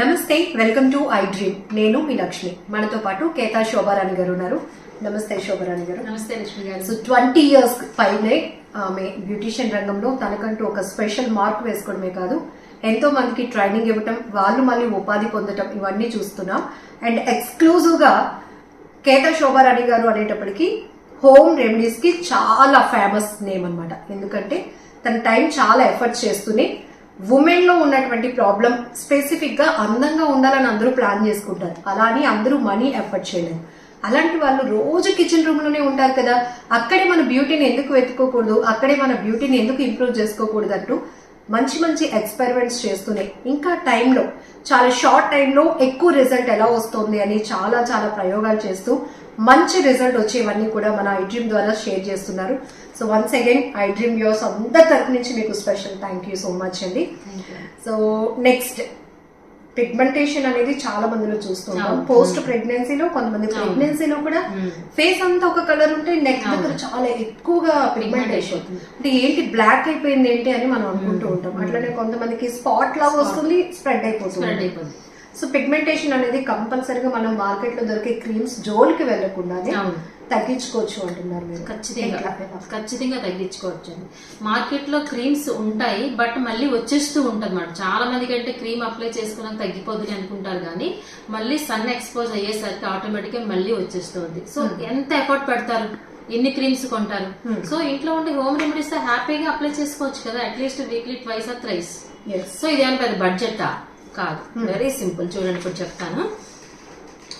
నమస్తే welcome to I dream. నేను మీ లక్ష్మి. మనతో పాటు కేతా శోభారాణి గారు ఉన్నారు. నమస్తే శోభారాణి గారు. నమస్తే లక్ష్మి గారు. సో ట్వంటీ ఇయర్స్ పైనే ఆమె బ్యూటిషియన్ రంగంలో తనకంటూ ఒక స్పెషల్ మార్క్ వేసుకోవడమే కాదు ఎంతో మందికి ట్రైనింగ్ ఇవ్వటం వాళ్ళు మళ్ళీ ఉపాధి పొందటం ఇవన్నీ చూస్తున్నాం. అండ్ ఎక్స్క్లూజివ్గా కేత శోభారాణి గారు అనేటప్పటికి హోమ్ రెమెడీస్కి చాలా ఫేమస్ నేమ్ అన్నమాట. ఎందుకంటే తన టైం చాలా ఎఫర్ట్స్ చేస్తూనే ఉమెన్లో ఉన్నటువంటి ప్రాబ్లం స్పెసిఫిక్గా అందంగా ఉండాలని అందరూ ప్లాన్ చేసుకుంటారు. అలా అని అందరూ మనీ ఎఫర్ట్ చేయలేరు. అలాంటి వాళ్ళు రోజు కిచెన్ రూమ్లోనే ఉంటారు కదా. అక్కడే మన బ్యూటీని ఎందుకు వెతుక్కోకూడదు? అక్కడే మన బ్యూటీని ఎందుకు ఇంప్రూవ్ చేసుకోకూడదు అంటూ మంచి మంచి ఎక్స్పెరిమెంట్స్ చేస్తూనే. ఇంకా టైంలో చాలా షార్ట్ టైంలో ఎక్కువ రిజల్ట్ ఎలా వస్తుంది అని చాలా చాలా ప్రయోగాలు చేస్తూ మంచి రిజల్ట్ వచ్చేవన్నీ కూడా మన ఐ డ్రీమ్ ద్వారా షేర్ చేస్తున్నారు. So once again iDream yours అందరి తరపు నుంచి మీకు special thank you so much అండి. సో నెక్స్ట్ పిగ్మెంటేషన్ అనేది చాలా మందిలో చూస్తుంటాం. పోస్ట్ ప్రెగ్నెన్సీలో కొంతమంది అవును. ప్రెగ్నెన్సీలో కూడా. ఫేస్ అంతా ఒక కలర్ ఉంటే నెక్ దగ్గర. చాలా ఎక్కువగా పిగ్మెంటేషన్ అయిపోతుంది. అంటే ఏంటి బ్లాక్ అయిపోయింది ఏంటి అని మనం అనుకుంటూ ఉంటాం. అట్లనే కొంతమందికి స్పాట్ లాగా వస్తుంది స్ప్రెడ్ అయిపోతుంది. సో పిగ్మెంటేషన్ అనేది కంపల్సరీగా మనం మార్కెట్లో దొరికే క్రీమ్స్ జోలికి వెళ్ళకుండానే అవును. తగ్గించుకోవచ్చు అంటున్నారు మీరు. ఖచ్చితంగా? ఖచ్చితంగా తగ్గించుకోవచ్చు అండి. మార్కెట్లో క్రీమ్స్ ఉంటాయి బట్ మళ్ళీ వచ్చేస్తూ ఉంటుంది మేడం చాలా మందికి అంటే క్రీమ్ అప్లై చేసుకున్నాక తగ్గిపోతుంది అనుకుంటారు కానీ మళ్ళీ సన్ ఎక్స్పోజ్ అయ్యేసరికి ఆటోమేటిక్గా మళ్ళీ వచ్చేస్తుంది. సో ఎంత ఎఫర్ట్ పెడతారు? ఎన్ని క్రీమ్స్ కొంటారు? Hmm. సో ఇంట్లో ఉండే హోమ్ రెమెడీస్ హ్యాపీగా అప్లై చేసుకోవచ్చు కదా at least weekly twice or thrice Yes. So ఇదేమైనా పెద్ద బడ్జెటా కాదు. వెరీ సింపుల్ చూడండి ఇప్పుడు చెప్తాను.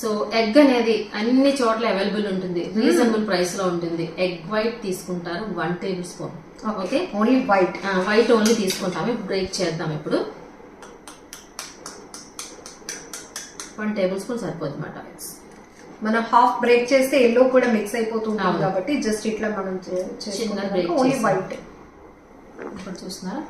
సో ఎగ్ అనేది అన్ని చోట్ల అవైలబుల్ ఉంటుంది. రీజనబుల్ ప్రైస్లో ఉంటుంది. ఎగ్ వైట్ తీసుకుంటారు one table spoon okay only white white only తీసుకుంటాము. బ్రేక్ చేద్దాం ఇప్పుడు. వన్ టేబుల్ స్పూన్ సరిపోతుంది అన్నమాట మనం హాఫ్ బ్రేక్ చేస్తే ఎల్లో కూడా మిక్స్ అయిపోతుంది అవును. కాబట్టి జస్ట్ ఇట్లా మనం చిన్న break ఓన్లీ. వైట్ ఇప్పుడు చూస్తున్నారా?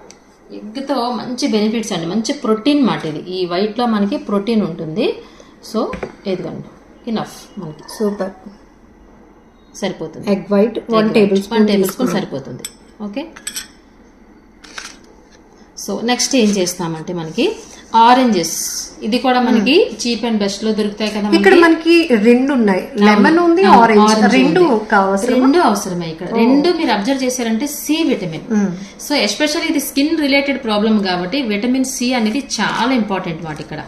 ఎగ్తో మంచి బెనిఫిట్స్ అండి. మంచి ప్రోటీన్ మాట ఇది. ఈ వైట్లో మనకి ప్రోటీన్ ఉంటుంది. సో ఇదిగోండి. ఇనఫ్ మనకి. సూపర్. సరిపోతుంది. Egg white one table one spoon table spoon సరిపోతుంది. ఓకే సో నెక్స్ట్ ఏం చేస్తామంటే మనకి ఆరెంజెస్ ఇది కూడా మనకి చీప్ అండ్ బెస్ట్లో దొరుకుతాయి కదా ఇక్కడ మనకి. రెండు ఉన్నాయి. లెమన్ ఉంది ఆరెంజ్ రెండు రెండు అవసరమే ఇక్కడ. రెండు మీరు అబ్జర్వ్ చేశారంటే సి విటమిన్. సో ఎస్పెషల్లీ ఇది స్కిన్ రిలేటెడ్ ప్రాబ్లం కాబట్టి విటమిన్ సి అనేది చాలా ఇంపార్టెంట్ మాట ఇక్కడ.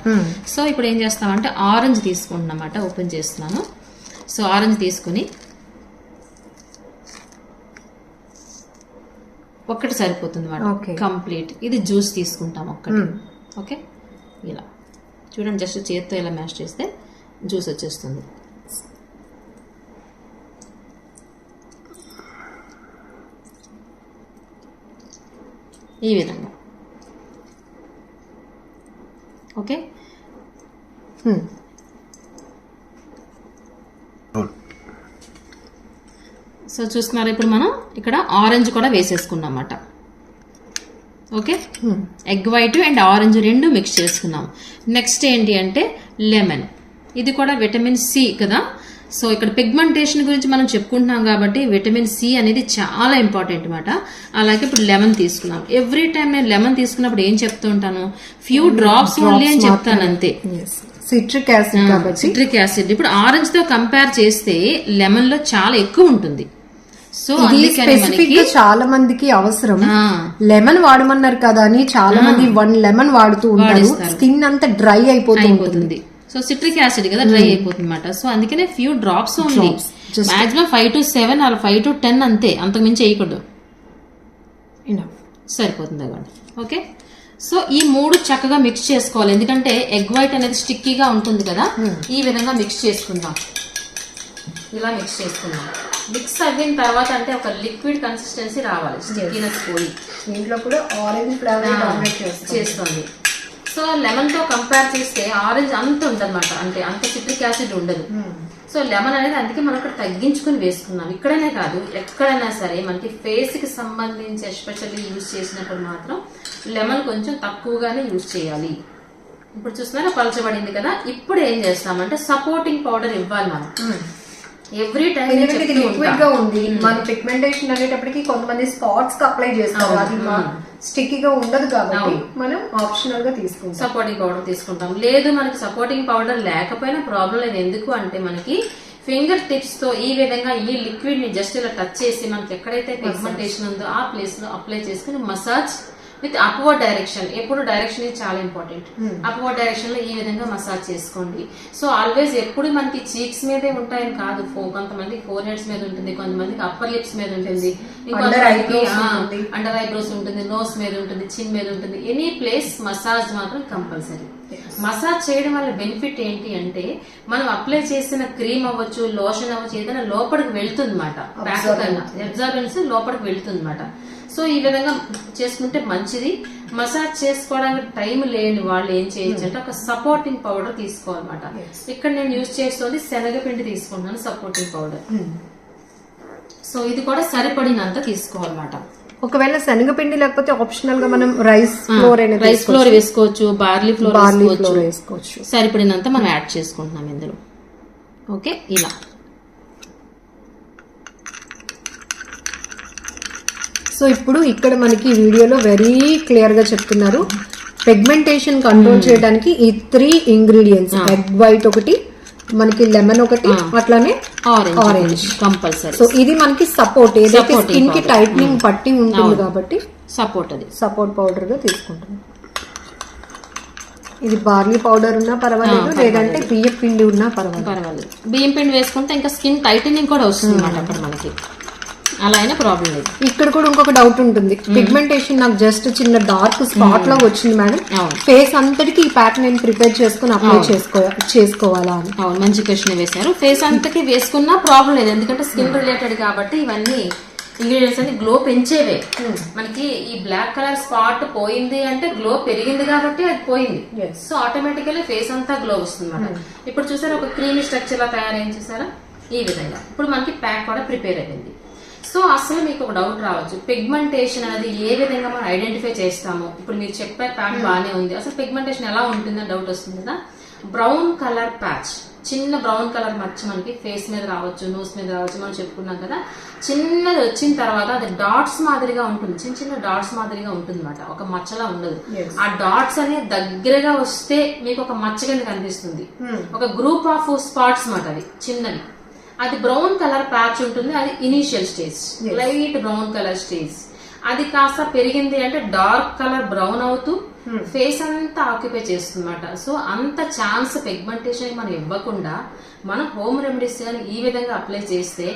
సో ఇప్పుడు ఏం చేస్తామంటే ఆరెంజ్ తీసుకుంటున్నమాట ఓపెన్ చేస్తున్నాను. సో ఆరెంజ్ తీసుకుని ఒక్కటి సరిపోతుంది. Madam complete. ఇది జ్యూస్ తీసుకుంటాం ఒక్కటి. ఓకే? ఇలా. చూడండి జస్ట్ చేత్తో ఇలా మ్యాష్ చేస్తే జ్యూస్ వచ్చేస్తుంది. ఈ విధంగా. ఓకే? సో చూస్తున్నారు ఇప్పుడు మనం ఇక్కడ ఆరెంజ్ కూడా వేసేసుకున్నాం అన్నమాట okay? Egg white and orange రెండు మిక్స్ చేసుకున్నాం. నెక్స్ట్ ఏంటి అంటే లెమన్ ఇది కూడా విటమిన్ సి కదా? సో ఇక్కడ పిగ్మెంటేషన్ గురించి మనం చెప్పుకుంటున్నాం కాబట్టి విటమిన్ సి అనేది చాలా ఇంపార్టెంట్ అనమాట అలాగే ఇప్పుడు లెమన్ తీసుకున్నాం. ఎవ్రీ టైం నేను లెమన్ తీసుకున్నప్పుడు ఏం చెప్తూ ఉంటాను? ఫ్యూ డ్రాప్స్ ఓన్లీ అని చెప్తాను అంతే. సిట్రిక్ యాసిడ్ సిట్రిక్ యాసిడ్ ఇప్పుడు ఆరెంజ్తో కంపేర్ చేస్తే లెమన్లో చాలా ఎక్కువ ఉంటుంది. సో ఇది స్పెసిఫిక్గా చాలా మందికి అవసరం. లెమన్ వాడమన్నారు కదా అని చాలా మంది వన్ లెమన్ వాడుతూ ఉంటారు. స్కిన్ అంతా డ్రై అయిపోతూ ఉంటుంది. అయిపోతుంది సో సిట్రిక్ యాసిడ్ కదా డ్రై అయిపోతుంది అనమాట సో అందుకనే few drops only maximum five to seven or five to ten అంతే. అంతకు మించి వేయకూడదు. సరిపోతుంది అవ్వండి. ఓకే సో ఈ మూడు చక్కగా మిక్స్ చేసుకోవాలి. ఎందుకంటే ఎగ్ వైట్ అనేది స్టిక్కీగా ఉంటుంది కదా? ఈ విధంగా మిక్స్ చేసుకుందాం. ఇలా మిక్స్ చేసుకుందాం. మిక్స్ అయిన తర్వాత అంటే ఒక లిక్విడ్ కన్సిస్టెన్సీ రావాలి స్టిక్కీనెస్ పోయి. దీంట్లో కూడా ఆరెంజ్ ఫ్లేవర్ చేస్తుంది. చేస్తుంది. సో లెమన్తో కంపేర్ చేస్తే ఆరెంజ్ అంత ఉందన్నమాట. అంటే అంత సిట్రిక్ యాసిడ్ ఉండదు. సో లెమన్ అనేది అందుకే మనం ఇక్కడ తగ్గించుకుని వేసుకున్నాం. ఇక్కడనే కాదు ఎక్కడైనా సరే మనకి ఫేస్కి సంబంధించి ఎస్పెషల్లీ యూజ్ చేసినప్పుడు మాత్రం లెమన్ కొంచెం తక్కువగానే యూజ్ చేయాలి. ఇప్పుడు చూస్తున్నారా? పలచబడింది కదా. ఇప్పుడు ఏం చేస్తామంటే సపోర్టింగ్ పౌడర్ ఇవ్వాలి మనం. ఎవ్రీ టైం ఇది లిక్విడ్గా ఉంది. మన పిగ్మెంటేషన్ అనేటప్పటికి కొంతమంది స్పాట్స్కి అప్లై చేస్తారు. అది స్టిక్కీగా ఉండదు కాబట్టి మనం ఆప్షనల్గా తీసుకుంటాం. సపోర్టింగ్ పౌడర్ తీసుకుంటాం. లేదు మనకి సపోర్టింగ్ పౌడర్ లేకపోయినా ప్రాబ్లం లేదు. ఎందుకు అంటే మనకి ఫింగర్ టిప్స్తో ఈ విధంగా ఈ లిక్విడ్ని జస్ట్ ఇలా టచ్ చేసి మనకి ఎక్కడైతే పిగ్మెంటేషన్ ఉందో ఆ ప్లేస్లో అప్లై చేసుకుని మసాజ్ విత్ అప్వర్డ్ డైరెక్షన్. ఎప్పుడు డైరెక్షన్ ఇది చాలా ఇంపార్టెంట్. అప్వర్డ్ డైరెక్షన్లో ఈ విధంగా మసాజ్ చేసుకోండి. సో ఆల్వేస్ ఎప్పుడు మనకి చీక్స్ మీదే ఉంటాయని కాదు. కొంతమంది ఫోర్ హెడ్స్ మీద ఉంటుంది కొంతమందికి అప్పర్ లిప్స్ మీద ఉంటుంది. ఇంకొంతమందికి అండర్ ఐబ్రోస్ ఉంటుంది. నోస్ మీద ఉంటుంది చిన్ మీద ఉంటుంది. ఎనీ ప్లేస్ మసాజ్ మాత్రం కంపల్సరీ మసాజ్ చేయడం వల్ల బెనిఫిట్ ఏంటి అంటే మనం అప్లై చేసిన క్రీమ్ అవ్వచ్చు లోషన్ అవ్వచ్చు ఏదైనా లోపలికి వెళ్తుంది అనమాట కన్నా అబ్జార్బెన్స్ లోపలికి వెళ్తుంది అనమాట సో ఈ విధంగా చేసుకుంటే మంచిది. మసాజ్ చేసుకోవడానికి టైం లేని వాళ్ళు ఏం చేయొచ్చు అంటే ఒక సపోర్టింగ్ పౌడర్ తీసుకోవాలన్నమాట. ఇక్కడ నేను యూజ్ చేస్తుంది శనగపిండి తీసుకుంటున్నాను సపోర్టింగ్ పౌడర్ సో ఇది కూడా సరిపడినంత తీసుకోవాలన్నమాట. ఒకవేళ శనగపిండి లేకపోతే ఆప్షనల్గా మనం రైస్ ఫ్లోర్ రైస్ ఫ్లోర్ వేసుకోవచ్చు బార్లీ ఫ్లోర్ వేసుకోవచ్చు. సరిపడినంత మనం యాడ్ చేసుకుంటున్నాం ఇందులో. ఓకే ఇలా. సో ఇప్పుడు ఇక్కడ మనకి ఈ వీడియోలో వెరీ క్లియర్గా చెప్తున్నారు. పిగ్మెంటేషన్ కంట్రోల్ చేయడానికి ఈ త్రీ ఇంగ్రీడియంట్స్ ఎగ్ వైట్ ఒకటి మనకి లెమన్ ఒకటి అట్లానే ఆరెంజ్ కంపల్సరీ సో ఇది మనకి సపోర్ట్ ఏదైతే స్కిన్కి. టైట్నింగ్ పట్టి ఉంటుంది కాబట్టి సపోర్ట్ అది. సపోర్ట్ పౌడర్గా తీసుకుంటాం ఇది బార్లీ పౌడర్ ఉన్నా పర్వాలేదు లేదంటే బియ్య పిండి ఉన్నా పర్వాలేదు. పర్వాలేదు. బియ్యం పిండి వేసుకుంటే ఇంకా స్కిన్ టైటనింగ్ కూడా వస్తుంది అన్నమాట అక్కడ మనకి. అలా అయినా ప్రాబ్లం లేదు. ఇక్కడ కూడా ఇంకొక డౌట్ ఉంటుంది. పిగ్మెంటేషన్ నాకు జస్ట్ చిన్న డార్క్ స్పాట్లో వచ్చింది మేడం. ఫేస్ అంతటికి ఈ ప్యాక్ నేను ప్రిపేర్ చేసుకుని అప్లై చేసుకో చేసుకోవాలా అని. అవును మంచి క్వశ్చన్ వేశారు. ఫేస్ అంతకి వేసుకున్నా ప్రాబ్లం లేదు. ఎందుకంటే స్కిన్ రిలేటెడ్ కాబట్టి ఇవన్నీ ఇంగ్రీడియంట్స్ అన్ని గ్లో పెంచేవే. మనకి ఈ బ్లాక్ కలర్ స్పాట్ పోయింది అంటే గ్లో పెరిగింది కాబట్టి అది పోయింది. సో ఆటోమేటికల్లీ ఫేస్ అంతా గ్లో వస్తుంది ఇప్పుడు చూసారా ఒక క్రీమీ స్ట్రక్చర్ లా తయారైంది చూసారా? ఈ విధంగా. ఇప్పుడు మనకి ప్యాక్ కూడా ప్రిపేర్ అయిపోయింది. సో అసలు మీకు ఒక డౌట్ రావచ్చు. పిగ్మెంటేషన్ అనేది ఏ విధంగా మనం ఐడెంటిఫై చేస్తాము? ఇప్పుడు మీరు చెప్పే ప్యాక్ బాగానే ఉంది. అసలు పిగ్మెంటేషన్ ఎలా ఉంటుందని డౌట్ వస్తుంది కదా? బ్రౌన్ కలర్ ప్యాచ్ చిన్న బ్రౌన్ కలర్ మచ్చ మనకి ఫేస్ మీద రావచ్చు నోస్ మీద రావచ్చు మనం చెప్పుకున్నాం కదా? చిన్నది వచ్చిన తర్వాత అది డాట్స్ మాదిరిగా ఉంటుంది. చిన్న చిన్న డాట్స్ మాదిరిగా ఉంటుంది అనమాట ఒక మచ్చలా ఉండదు. ఆ డాట్స్ అనేది దగ్గరగా వస్తే మీకు ఒక మచ్చ కింద కనిపిస్తుంది. ఒక గ్రూప్ ఆఫ్ స్పాట్స్ మాట అది చిన్నది అది బ్రౌన్ కలర్ ప్యాచ్ ఉంటుంది అది initial stage light brown colour stage అది కాస్త పెరిగింది అంటే డార్క్ కలర్ బ్రౌన్ అవుతూ ఫేస్ అంతా ఆక్యుపై చేస్తుందన్నమాట. సో అంత ఛాన్స్ పిగ్మెంటేషన్ మనం ఇవ్వకుండా మనం హోమ్ రెమెడీస్ కానీ ఈ విధంగా అప్లై చేస్తే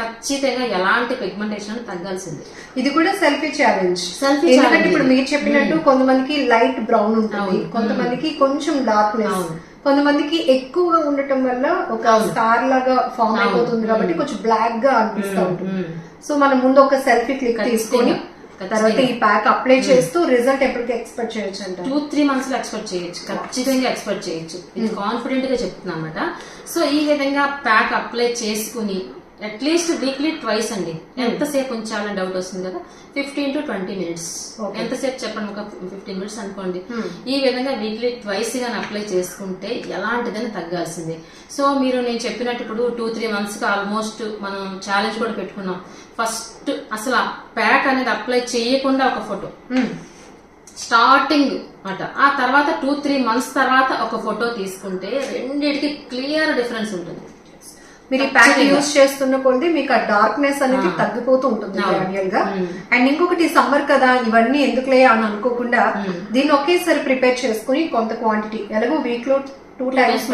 ఖచ్చితంగా ఎలాంటి పిగ్మెంటేషన్ తగ్గాల్సిందే. ఇది కూడా సెల్ఫీ ఛాలెంజ్ ఎందుకంటే challenge. ఇప్పుడు మీరు చెప్పినట్టు కొంతమందికి లైట్ బ్రౌన్ ఉంటుంది. కొంతమందికి కొంచెం డార్క్నెస్ కొంతమందికి ఎక్కువగా ఉండటం వల్ల ఒక స్టార్ లాగా ఫామ్ అయిపోతుంది కాబట్టి కొంచెం బ్లాక్గా అనిపిస్తూ ఉంటుంది. సో మనం ముందు ఒక సెల్ఫీ క్లిక్ తీసుకొని తర్వాత ఈ ప్యాక్ అప్లై చేస్తూ రిజల్ట్ ఎప్పటికి ఎక్స్పెక్ట్ చేయొచ్చు అంటారు. టూ త్రీ మంత్స్లో ఎక్స్పెక్ట్ చేయొచ్చు. ఖచ్చితంగా ఎక్స్పెక్ట్ చేయొచ్చు. ఇది కాన్ఫిడెంట్గా చెప్తున్నా అనమాట సో ఈ విధంగా ప్యాక్ అప్లై చేసుకుని అట్లీస్ట్ వీక్లీ ట్వైస్ అండి. ఎంతసేపు ఉంచాలని డౌట్ వస్తుంది కదా. Fifteen to twenty minutes. ఎంతసేపు చెప్పండి? ఒక ఫిఫ్టీన్ మినిట్స్ అనుకోండి. ఈ విధంగా వీక్లీ ట్వైస్ గాని అప్లై చేసుకుంటే ఎలాంటిదని తగ్గాల్సిందే. సో మీరు నేను చెప్పినట్టు ఇప్పుడు టూ త్రీ మంత్స్కి ఆల్మోస్ట్ మనం ఛాలెంజ్ కూడా పెట్టుకున్నాం. ఫస్ట్ అసలు ఆ ప్యాక్ అనేది అప్లై చేయకుండా ఒక ఫోటో. స్టార్టింగ్ అట. ఆ తర్వాత టూ త్రీ మంత్స్ తర్వాత ఒక ఫోటో తీసుకుంటే రెండిటికి క్లియర్ డిఫరెన్స్ ఉంటుంది. మీరు ఈ ప్యాక్ యూస్ చేస్తున్న కొద్ది మీకు ఆ డార్క్నెస్ అనేది తగ్గిపోతూ ఉంటుంది గ్రాడ్యువల్గా అండ్ ఇంకొకటి సమ్మర్ కదా ఇవన్నీ ఎందుకులే అని అనుకోకుండా దీన్ని ఒకేసారి ప్రిపేర్ చేసుకుని కొంత క్వాంటిటీ ఎలాగో వీక్లో టూ టైమ్స్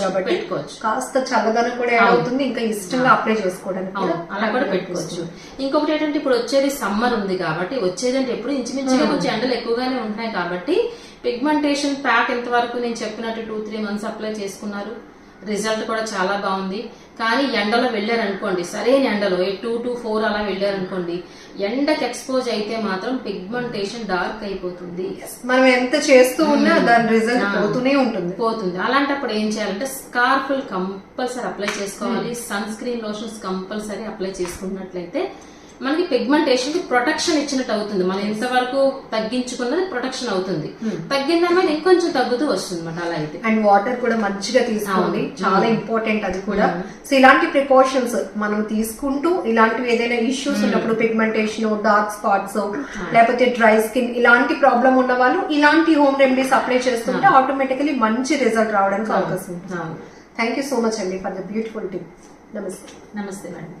కాబట్టి. కాస్త చల్లదనం కూడా యాడ్ అవుతుంది ఇంకా ఇష్టంగా అప్లై చేసుకోవడానికి అలా కూడా పెట్టుకోవచ్చు. ఇంకొకటి ఏంటంటే ఇప్పుడు వచ్చేది సమ్మర్ ఉంది కాబట్టి వచ్చేది అంటే ఎప్పుడు ఇంచుమించుగా కొంచెం ఎండలు ఎక్కువగానే ఉంటున్నాయి కాబట్టి పిగ్మెంటేషన్ ప్యాక్ ఎంతవరకు నేను చెప్పినట్టు టూ త్రీ మంత్స్ అప్లై చేసుకున్నారు? రిజల్ట్ కూడా చాలా బాగుంది. కానీ ఎండలో వెళ్ళారనుకోండి సరైన ఎండలో టూ టు ఫోర్ అలా వెళ్ళారనుకోండి ఎండకి ఎక్స్పోజ్ అయితే మాత్రం పిగ్మెంటేషన్ డార్క్ అయిపోతుంది. మనం ఎంత చేస్తూ ఉన్నా దాని రిజల్ట్ పోతూనే ఉంటుంది. పోతుంది. అలాంటప్పుడు ఏం చేయాలంటే స్కార్ఫుల్ కంపల్సరీ అప్లై చేసుకోవాలి. Sunscreen lotions compulsory apply చేసుకున్నట్లయితే మనకి పిగ్మెంటేషన్కి ప్రొటెక్షన్ ఇచ్చినట్టు అవుతుంది. మనం ఎంతవరకు తగ్గించుకున్నది ప్రొటెక్షన్ అవుతుంది. తగ్గిందన్నది ఇంకొంచెం తగ్గుతూ వస్తుంది అనమాట అలా అయితే. అండ్ వాటర్ కూడా మంచిగా తీసుకోండి. చాలా ఇంపార్టెంట్ అది కూడా. సో ఇలాంటి ప్రికాషన్స్ మనం తీసుకుంటూ ఇలాంటివి ఏదైనా ఇష్యూస్ ఉన్నప్పుడు పిగ్మెంటేషన్ డార్క్ స్పాట్స్ లేకపోతే డ్రై స్కిన్ ఇలాంటి ప్రాబ్లం ఉన్న వాళ్ళు ఇలాంటి హోమ్ రెమెడీస్ అప్లై చేస్తుంటే ఆటోమేటికలీ మంచి రిజల్ట్ రావడానికి అవకాశం ఉంటుంది. థ్యాంక్ యూ సో మచ్ అండి ఫర్ ద బ్యూటిఫుల్ టిప్ నమస్తే నమస్తే మేడం